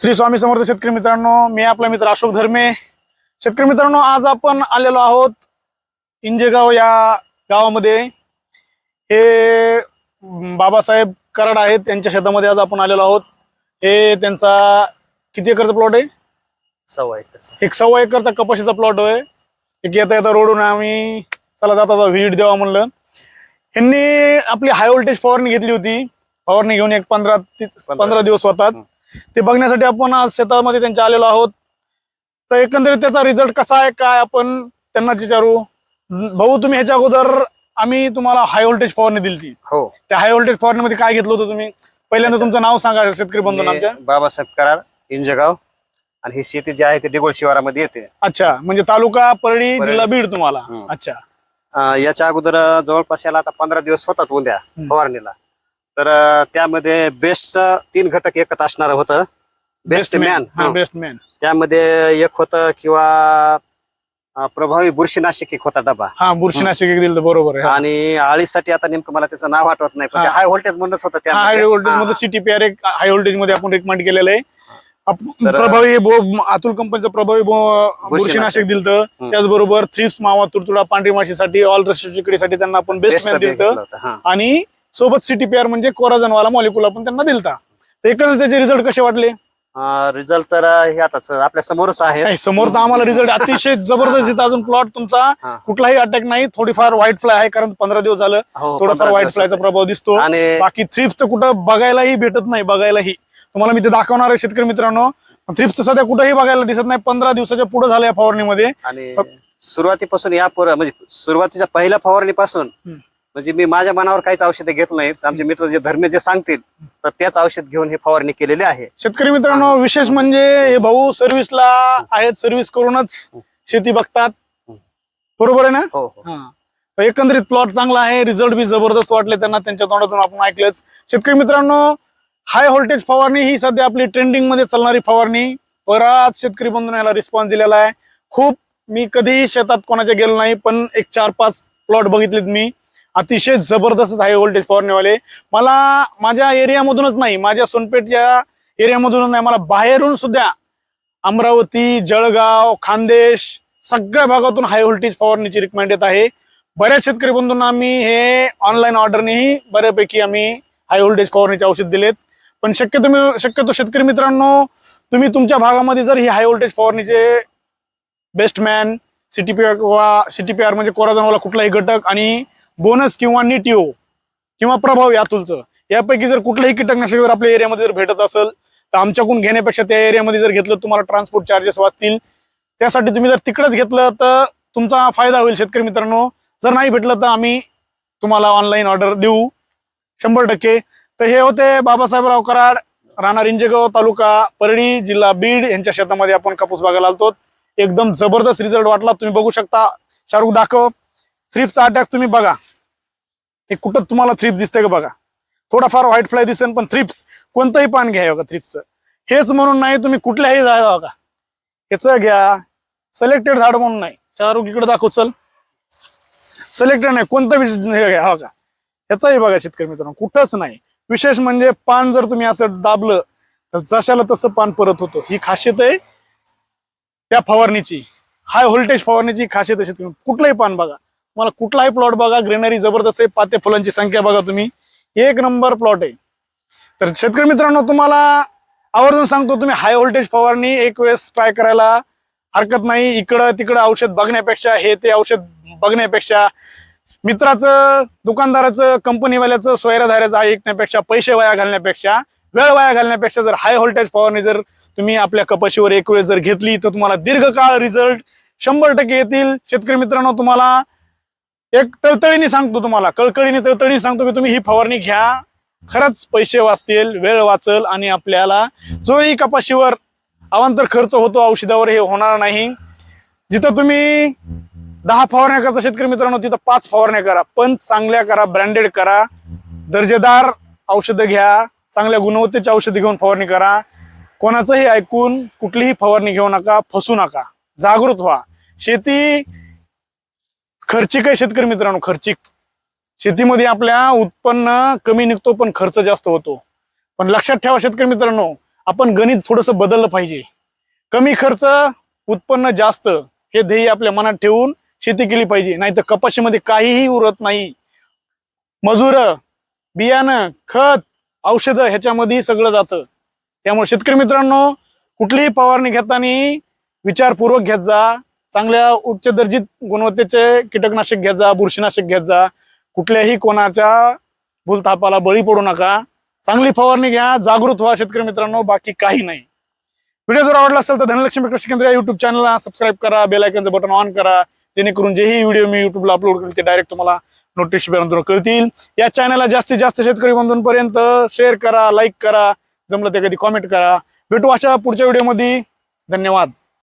श्री स्वामी समर्थ शेतकरी मित्रांनो मी आपला मित्र अशोक धर्मे. शेतकरी मित्रांनो आज आपण आलेलो आहोत इंजेगाव या गावामध्ये. हे बाबासाहेब कराड आहेत त्यांच्या शेतामध्ये आज आपण आलेलो आहोत. हे त्यांचा किती एकरचा प्लॉट आहे? सव्वा एकरचा. एक सव्वा एकरचा कपाशीचा प्लॉट आहे. एक येता येता रोडून आम्ही चला जाता जाता व्हिजिट द्यावा म्हणलं. ह्यांनी आपली हाय व्होल्टेज फवारणी घेतली होती. फवारणी घेऊन एक पंधरा पंधरा दिवस होतात. ते बघण्यासाठी आपण आज शेतामध्ये त्यांच्या आलेलो आहोत. तर एकंदरीत त्याचा रिझल्ट कसा आहे काय आपण त्यांना विचारू. भाऊ तुम्ही ह्याच्या अगोदर आम्ही तुम्हाला हाय व्होल्टेज फवारणी दिली ती हो. त्या हाय व्होल्टेज फवारणीमध्ये काय घेतलं होतं तुम्ही? पहिल्यांदा तुमचं नाव सांगा शेतकरी बंधून आमच्या. बाबासाहेब कराड इंजगाव. आणि ही शेती जी आहे ती डिगोळ शिवारामध्ये येते. अच्छा म्हणजे तालुका परळी परळी. जिल्हा बीड तुम्हाला. हम्म. अच्छा. अं, याच्या अगोदर अं, जवळपास याला आता पंधरा दिवस होतात उद्या फवारणीला. तर त्यामध्ये बेस्टचं तीन घटक एकत्र असणार होतं बेस्ट मॅन बेस्ट मॅन त्यामध्ये एक होतं किंवा प्रभावी बुरशीनाशक एक होता डबा हा बुरशीनाशक एक दिलं बरोबर आहे आणि आळीसाठी आता नेमकं मला त्याचं नाव आठवत नाही पण. हाय व्होल्टेज म्हणूनच होतं हाय त्यामध्ये. व्होल्टेज. मध्ये सीटीपीआर एक हाय व्होल्टेजमध्ये आपण रिकमेंड केलेलं आहे प्रभावी अतुल कंपनीचं प्रभावी बुरशीनाशक दिलं. त्याचबरोबर थ्रिप्स मावा तुडतुडा पांढरी माशीसाठी ऑल रशिकडीसाठी त्यांना आपण बेस्ट मॅन दिलं. आणि सोबत सीटीपीआर म्हणजे कोराजनवाला मॉलिक्युल आपण त्यांना दिलता. तर एकंदरीत त्याचे रिझल्ट कसे वाटले? रिझल्ट तर हे आताच आपल्या समोरच आहे नाही, समोर तर आम्हाला रिझल्ट अतिशय जबरदस्त येतं अजून प्लॉट तुमचा हा. कुठलाही अटॅक नाही. थोडीफार व्हाईट फ्लाय आहे कारण पंधरा दिवस झालं. हो, थोडाफार 15 व्हाईट दिवस फ्लायचा. प्रभाव दिसतो. आणि- बाकी थ्रिप्स तर कुठं बघायलाही भेटत नाही बघायलाही. तुम्हाला मी ते दाखवणार आहे शेतकरी मित्रांनो. थ्रिप्स सध्या कुठेही बघायला दिसत नाही. पंधरा दिवसाच्या पुढे झालं या फवारणीमध्ये. आणि सुरुवातीपासून या पोर म्हणजे सुरुवातीच्या पहिल्या फवारणीपासून हम्म. म्हणजे मी माझ्या मनावर काहीच औषधे घेतलं नाहीत. आमचे मित्र जे धर्मे जे सांगतील तर त्याच औषध घेऊन हे फवारणी केलेली आहे. शेतकरी मित्रांनो विशेष म्हणजे हे भाऊ सर्व्हिसला आहेत सर्व्हिस करूनच शेती बघतात. बरोबर आहे ना? हो हो. हा. एकंदरीत प्लॉट चांगला आहे रिझल्ट बी जबरदस्त वाटले त्यांना त्यांच्या तोंडातून आपण ऐकलंच. शेतकरी मित्रांनो हाय व्होल्टेज फवारणी ही सध्या आपली ट्रेंडिंगमध्ये चालणारी फवारणी. बराच शेतकरी बंधूंना याला रिस्पॉन्स दिलेला आहे. खूप मी कधीही शेतात कोणाच्या गेलो नाही पण एक चार पाच प्लॉट बघितलेत मी. अतिशय जबरदस्त हाय व्होल्टेज फवारणीवाले मला माझ्या एरियामधूनच नाही माझ्या सोनपेठच्या एरियामधूनच नाही मला बाहेरून सुद्धा अमरावती जळगाव खानदेश सगळ्या भागातून हाय व्होल्टेज फवारणीची रिकमेंड येत आहे. बऱ्याच शेतकरी बंधूंना आम्ही हे ऑनलाईन ऑर्डरनेही बऱ्यापैकी आम्ही हाय व्होल्टेज फवारणीचे औषध दिलेत. पण शक्यतो मी शक्यतो शेतकरी मित्रांनो तुम्ही तुमच्या भागामध्ये जर ही हाय व्होल्टेज फवारणीचे बेस्ट मॅन सीटीपीआर किंवा आर म्हणजे कोराजनवाला कुठलाही घटक आणि बोनस किंवा निटिओ किंवा प्रभाव या तुलचं यापैकी जर कुठलंही कीटकनाशक जर आपल्या एरियामध्ये जर भेटत असेल तर आमच्याकडून घेण्यापेक्षा त्या एरियामध्ये जर घेतलं तुम्हाला ट्रान्सपोर्ट चार्जेस वाचतील. त्यासाठी तुम्ही जर तिकडंच घेतलं तर तुमचा फायदा होईल शेतकरी मित्रांनो. जर नाही भेटलं तर आम्ही तुम्हाला ऑनलाईन ऑर्डर देऊ. शंभर टक्के. तर हे होते बाबासाहेबराव कराड राहणार इंजेगाव तालुका परळी जिल्हा बीड. यांच्या शेतामध्ये आपण कापूस बागायला आलतो. एकदम जबरदस्त रिझल्ट वाटला. तुम्ही बघू शकता. शाहरुख दाखव. थ्रिपचा अटॅक तुम्ही बघा. हे कुठं तुम्हाला थ्रिप दिसतंय का बघा? थोडाफार व्हाईट फ्लाय दिसेल पण थ्रिप्स कोणतंही पान घ्या बघा थ्रिप्सचं हेच म्हणून नाही तुम्ही कुठल्याही झाड बघा. ह्याचं घ्या. सिलेक्टेड झाड म्हणून नाही. शाहरुख इकडे दाखव चल. सिलेक्टेड नाही कोणतं विषय हे घ्या बघा. ह्याचाही बघा शेतकरी मित्रांनो कुठंच नाही. विशेष म्हणजे पान जर तुम्ही असं दाबलं तर जशाला तसं पान परत होतो. ही खासियत आहे त्या फवारणीची. हाय व्होल्टेज फवारणीची खासियत आहे शेतकरी कुठलंही पान बघा. तुम्हाला कुठलाही प्लॉट बघा ग्रीनरी जबरदस्त आहे पाते फुलांची संख्या बघा तुम्ही. एक नंबर प्लॉट आहे. तर शेतकरी मित्रांनो तुम्हाला आवर्जून सांगतो तुम्ही हाय व्होल्टेज फवारणी एक वेळेस ट्राय करायला हरकत नाही. इकडं तिकडं औषध बघण्यापेक्षा हे ते औषध बघण्यापेक्षा मित्राचं दुकानदाराचं कंपनीवाल्याचं सोयराधाऱ्याचं ऐकण्यापेक्षा पैसे वाया घालण्यापेक्षा वेळ वाया घालण्यापेक्षा जर हाय व्होल्टेज फवारणी जर तुम्ही आपल्या कपाशीवर एक वेळ जर घेतली तर तुम्हाला दीर्घकाळ रिझल्ट शंभर टक्के येतील. शेतकरी मित्रांनो तुम्हाला एक तळतळीने सांगतो तुम्हाला कळकळीने तळतळीने सांगतो की तुम्ही ही फवारणी घ्या. खरंच पैसे वाचतील वेळ वाचल आणि आपल्याला जोही कपाशीवर अवांतर खर्च होतो औषधावर हे होणार नाही. जिथं तुम्ही दहा फवारण्या करता शेतकरी मित्रांनो तिथं पाच फवारण्या करा. पण चांगल्या करा ब्रँडेड करा. दर्जेदार औषधं घ्या. चांगल्या गुणवत्तेची औषधं घेऊन फवारणी करा. कोणाचंही ऐकून कुठलीही फवारणी घेऊ नका फसू नका. जागृत व्हा. शेती खर्चिक आहे शेतकरी मित्रांनो खर्चिक. शेतीमध्ये आपल्या उत्पन्न कमी निघतो पण खर्च जास्त होतो. पण लक्षात ठेवा शेतकरी मित्रांनो आपण गणित थोडंसं बदललं पाहिजे. कमी खर्च उत्पन्न जास्त हे ध्येय आपल्या मनात ठेवून शेती केली पाहिजे. नाही तर कपाशीमध्ये काहीही उरत नाही. मजूर बियाणं खत औषधं ह्याच्यामध्ये सगळं जातं. त्यामुळे शेतकरी मित्रांनो कुठलीही फवारणी घेताना विचारपूर्वक घेत जा. चांगल्या उच्च दर्जित गुणवत्तेचे कीटकनाशक घेत जा बुरशीनाशक घेत जा. कुठल्याही कोणाच्या भूलतापाला बळी पडू नका. चांगली फवारणी घ्या जागृत व्हा शेतकरी मित्रांनो बाकी काही नाही. व्हिडिओ जर आवडला असेल तर धनलक्ष्मी कृषी केंद्र या युट्यूब चॅनलला सबस्क्राईब करा बेल आयकनचं बटन ऑन करा. जेणेकरून जेही व्हिडिओ मी युट्यूबला अपलोड करेल ते डायरेक्ट तुम्हाला नोटिफिकेशन कळतील. या चॅनलला जास्तीत जास्त शेतकरी बंधूंपर्यंत शेअर करा लाईक करा. जमलं ते कधी कॉमेंट करा. भेटू अशा पुढच्या व्हिडिओमध्ये धन्यवाद.